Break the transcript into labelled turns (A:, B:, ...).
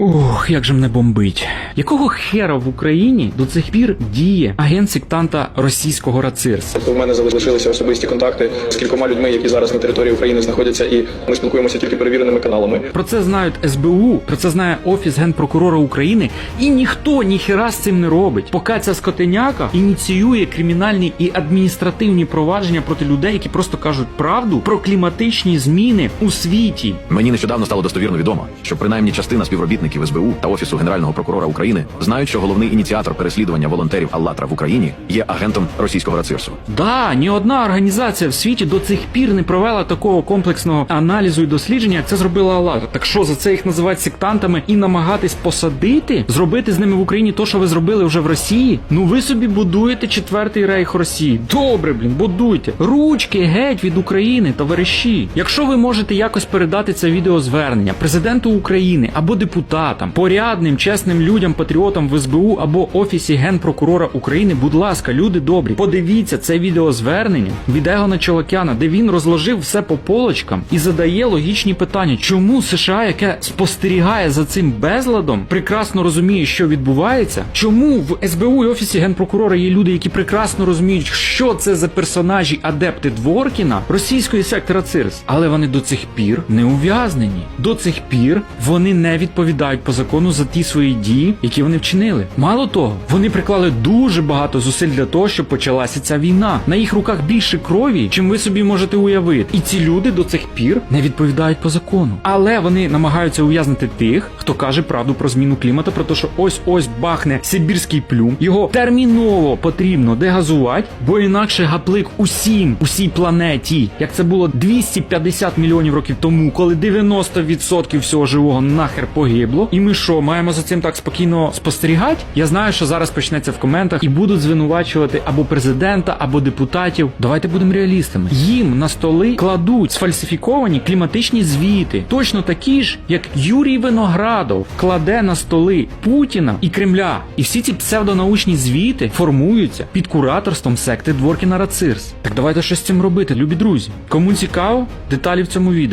A: Ох, як же мене бомбить. Якого хера в Україні до цих пір діє агент сектанта російського РАЦИРС?
B: В мене залишилися особисті контакти з кількома людьми, які зараз на території України знаходяться, і ми спілкуємося тільки перевіреними каналами.
A: Про це знають СБУ, про це знає Офіс Генпрокурора України, і ніхто ніхера з цим не робить. Поки ця скотиняка ініціює кримінальні і адміністративні провадження проти людей, які просто кажуть правду про кліматичні зміни у світі.
C: Мені нещодавно стало достовірно відомо, що принаймні частина співробітників СБУ та Офісу Генерального прокурора України знають, що головний ініціатор переслідування волонтерів Аллатра в Україні є агентом російського рацирсу.
A: Да, ні одна організація в світі до цих пір не провела такого комплексного аналізу і дослідження, як це зробила Аллах. Так що за це їх називають сектантами і намагатись посадити, зробити з ними в Україні то, що ви зробили вже в Росії? Ну ви собі будуєте четвертий рейх Росії. Добре, блін, будуйте. Ручки геть від України, товариші. Якщо ви можете якось передати це відеозвернення президенту України або депутатам, порядним, чесним людям, патріотам в СБУ або офісі генпрокурора України, будь ласка, люди добрі, подивіться це відеозвернення від Егона Чолокяна, де він розложив все по полочкам і задає логічні питання, чому США, яке спостерігає за цим безладом, прекрасно розуміє, що відбувається, чому в СБУ і офісі генпрокурора є люди, які прекрасно розуміють, що це за персонажі адепти Дворкіна російської сектора ЦИРС, але вони до цих пір не ув'язнені. До цих пір вони не відповідають по закону за ті свої дії, які вони вчинили. Мало того, вони приклали дуже багато зусиль для того, щоб почалася ця війна. На їх руках більше крові, чим ви собі можете уявити. І ці люди до цих пір не відповідають по закону. Але вони намагаються ув'язнити тих, хто каже правду про зміну клімату, про те, що ось ось бахне сибірський плюм. Його терміново потрібно дегазувати, бо інакше гаплик усім, усій планеті, як це було 250 мільйонів років тому, коли 90% всього живого нахер погибло. І ми що, маємо за цим так спокійно спостерігати? Я знаю, що зараз почнеться в коментах і будуть звинувачувати або президента, або депутатів. Давайте будемо реалістами. Їм на столи кладуть сфальсифіковані кліматичні звіти, точно такі ж, як Юрій Виноградов кладе на столи Путіна і Кремля. І всі ці псевдонаучні звіти формуються під кураторством секти Дворкіна Рацирс. Так давайте щось з цим робити, любі друзі. Кому цікаво, деталі в цьому відео.